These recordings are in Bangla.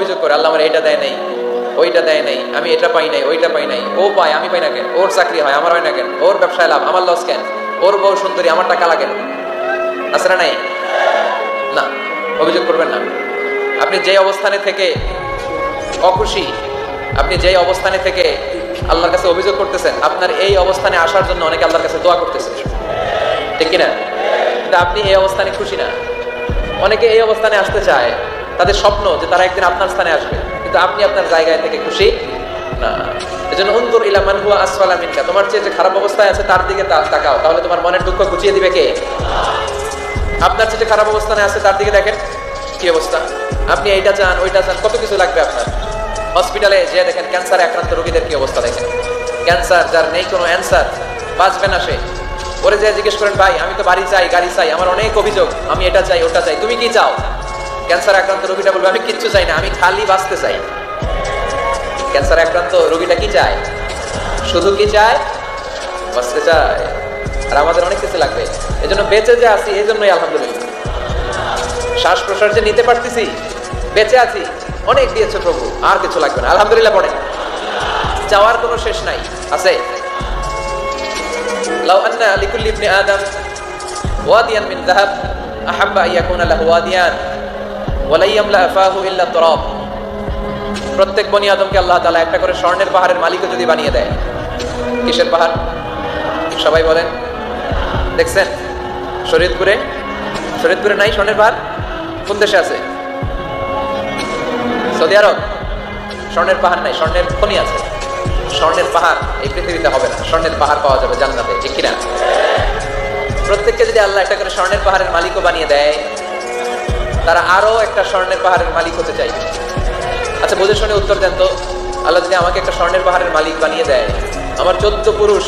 অভিযোগ করে, আল্লাহ আমার এটা দেয় নাই, ওইটা দেয় নাই, আমি এটা পাই নাই, ওইটা পাই নাই, ও পায়, আমি পাই না কেন, ওর চাকরি হয়, আমার হয় না কেন, ওর ব্যবসায় লাভ, আমার লস কেন, ওর বউ সুন্দরী, আমার টাকা লাগে আছে না নাই? না, অভিযোগ করবেন না। আপনি যে অবস্থানে থেকে অখুশি, আপনি যেই অবস্থানে থেকে আল্লাহর কাছে অভিযোগ করতেছেন, আপনার এই অবস্থানে আসার জন্য অনেকে আল্লাহর কাছে দোয়া করতেছে। ঠিক কিনা? আপনি এই অবস্থানে খুশি না। অনেকে এই অবস্থানে আসতে চায় তাদের স্বপ্ন যে তারা একদিন আপনার স্থানে আসবে। কিন্তু আপনি আপনার জায়গায় থেকে খুশি খারাপ অবস্থায় আছে তার দিকে তাকাও। তাহলে তোমার মনের আছে তার দিকে কি অবস্থা? আপনি চান, ওইটা চান, কত কিছু লাগবে আপনার? হসপিটালে যে দেখেন, ক্যান্সারে আক্রান্ত রোগীদের কি অবস্থা দেখেন? ক্যান্সার, যার নেই কোনো অ্যান্সার, বাঁচবে না সে। ওরে যে জিজ্ঞেস করেন, ভাই, আমি তো বাড়ি চাই, গাড়ি চাই, আমার অনেক অভিযোগ, আমি এটা চাই, ওটা চাই, তুমি কি চাও? ক্যান্সার আক্রান্ত রোগীটা বলবে, আমি কিচ্ছু চাই না, আমি খালি বাঁচতে চাই। ক্যান্সার আক্রান্ত রোগীটা কি চায়? শুধু কি চায়? বাঁচতে চায়। আর আমাদের অনেক কিছু লাগবে। এজন্য বেঁচে যে আছি এই জন্যই আলহামদুলিল্লাহ। শ্বাস প্রশ্বাস যে নিতে পারতেছি, বেঁচে আছি, অনেক দিয়েছে প্রভু, আর কিছু লাগবে না। আলহামদুলিল্লাহ পড়ে। চাওয়ার কোনো শেষ নাই। আছে? লাউ আন্না লিকুল্লি ইবনি আদম ওয়াদিয়ান মিন যাহাব, আহাব্বা ইয়াকুনা লাহু ওয়াদিয়ান। প্রত্যেক বনি আদমকে আল্লাহ তাআলা একটা করে স্বর্ণের পাহাড়ের মালিকও যদি বানিয়ে দেয়, কিসের পাহাড়? সবাই বলেন। দেখছেন? শরীয়তপুরে শরীয়তপুরে নাই স্বর্ণের পাহাড়? কোন দেশে আছে? Saudi Arab? স্বর্ণের পাহাড় নাই, স্বর্ণের খনি আছে। স্বর্ণের পাহাড় এই পৃথিবীতে হবে না, স্বর্ণের পাহাড় পাওয়া যাবে জান্নাতে, ঠিক কিনা? প্রত্যেককে যদি আল্লাহ একটা করে স্বর্ণের পাহাড়ের মালিকও বানিয়ে দেয় তারা আরও একটা স্বর্ণের পাহাড়ের মালিক হতে চাই আচ্ছা বুঝে শুনে উত্তর দেন তো। আল্লাহ যদি আমাকে একটা স্বর্ণের পাহাড়ের মালিক বানিয়ে দেয়, আমার চোদ্দ পুরুষ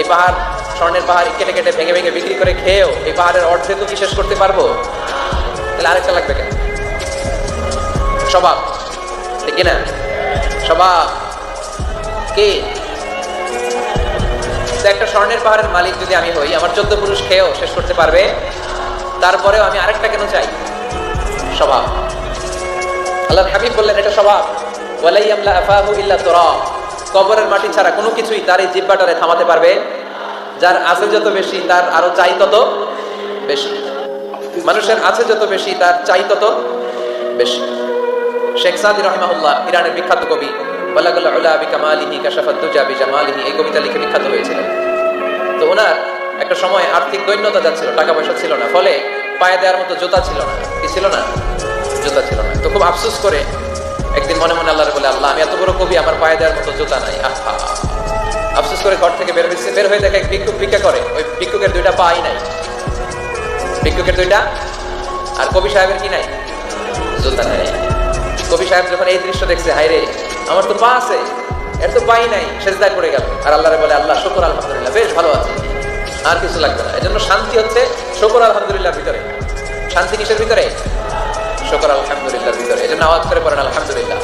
এই পাহাড়, স্বর্ণের পাহাড় কেটে কেটে ভেঙে ভেঙে বিক্রি করে খেয়েও এই পাহাড়ের অর্ধেকও কি শেষ করতে পারব? তাহলে আরেকটা লাগবে কেন? স্বভাব। ঠিক না। স্বভাব। কে? একটা স্বর্ণের পাহাড়ের মালিক যদি আমি হই, আমার চোদ্দ পুরুষ খেয়েও শেষ করতে পারবে। তারপরেও আমি আরেকটা কেন চাই? স্বভাব আল্লাহ হাবিব বললেন, এটা স্বভাব ওয়ালাই আমলা আফাহু ইল্লা তুরাব কবরের মাটি ছাড়া কোনো কিছুই তার এই জিব্বাটারে থামাতে পারবে যার আছে যত বেশি, তার আরও চাই তত বেশি। মানুষের আছে যত বেশি, তার চাই তত বেশি। শেখ সাদি রহমাহুল্লাহ, ইরানের বিখ্যাত কবি ওয়ালাগুল উলা বিকামালিহি কাশাফাত দুজা বিজামালিহি এই কবিতা লিখে বিখ্যাত হয়েছিলেন। তো ওনার একটা সময় আর্থিক দৈন্যতা যাচ্ছিল, টাকা পয়সা ছিল না। ফলে পায়ে দেওয়ার মতো জুতা ছিল না। কি ছিল না? জুতা ছিল না। তো খুব আফসোস করে একদিন মনে মনে আল্লাহর বলে, আল্লাহ, আমি এত বড় কবি, আমার পায়ে দেওয়ার মতো জুতা নাই। আহা। আফসোস করে ঘর থেকে বের হয়েছে। বের হয়ে দেখে এক ভিক্ষুক ভিক্ষা করে। ওই ভিক্ষুকের দুইটা পাই নাই। ভিক্ষুকের দুইটা? আর কবি সাহেবের কি নাই? জোতা নাই। কবি সাহেব যখন এই দৃশ্য দেখছে হায় রে আমার তো পা আছে, এর তো পাই নাই, সেজদায় পড়ে গেল। আর আল্লাহরে বলে, আল্লাহ, শুকর, আলহামদুলিল্লাহ, বেশ ভালো আছে। আর কিছু লাগবে না। এজন্য শান্তি হচ্ছে শকর আলহামদুলিল্লাহ ভিতরে। শান্তি কিসের ভিতরে? শকর আলহামদুলিল্লাহ ভিতরে। এজন্য আওয়াজ করে পড়েন, আলহামদুলিল্লাহ।